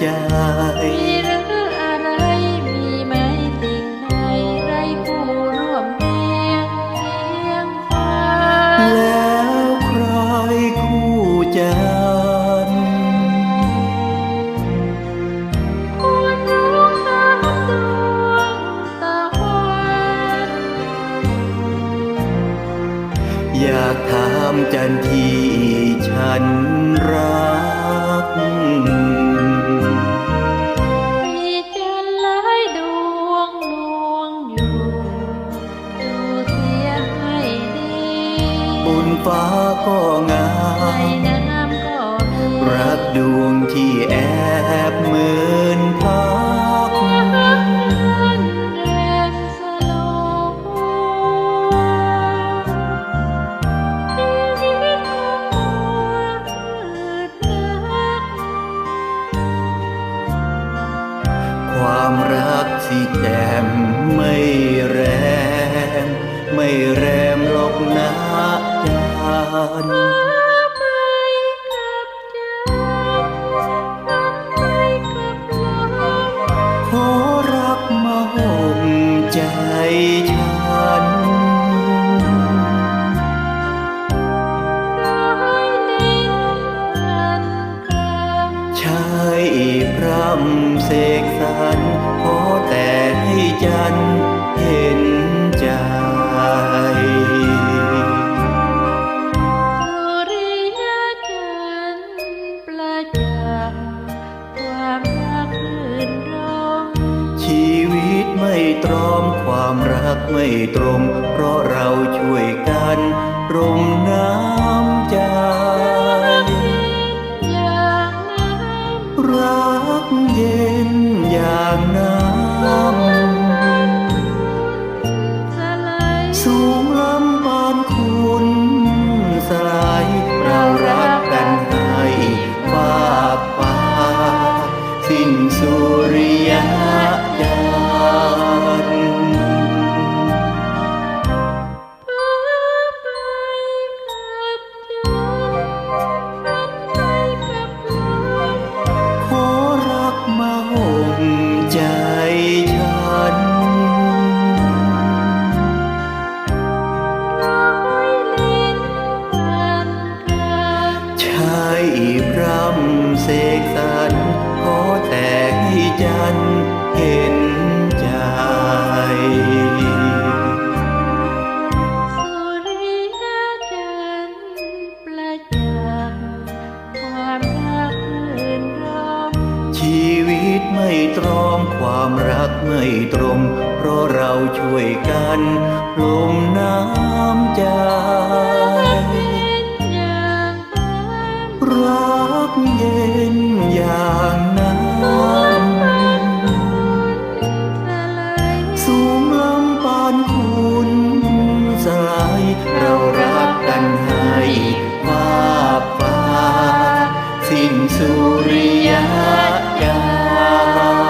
มีเรื่องอะไรมีไหมสิ่งใดไรผู้ร่วมแรงเคียงข้แล้วใครคู่ใจอยากถามจันทีฉันรัก ฟ้าก็งามรักดวงที่แอบเหมือนพักรักนั้นแรงสลัวความรักที่แจ่มไม่แรงไม่แรมหลอกนะ จันไปกับจันทร์ไปกับลมขอรักมาห่มใจฉันร้อยลิ้นกันกใช่พร่ำเสกสรรขอแต่ให้จันเห็ ไม่ตรอมความรักไม่ตรง เพราะเราช่วยกันรมน้ำใจ เสกสรรขอแต่ที่จันเห็นใจชีวิตไม่ตรองความรักไม่ตรง เพราะเราช่วยกันลมน้ำใจรัก ริยญา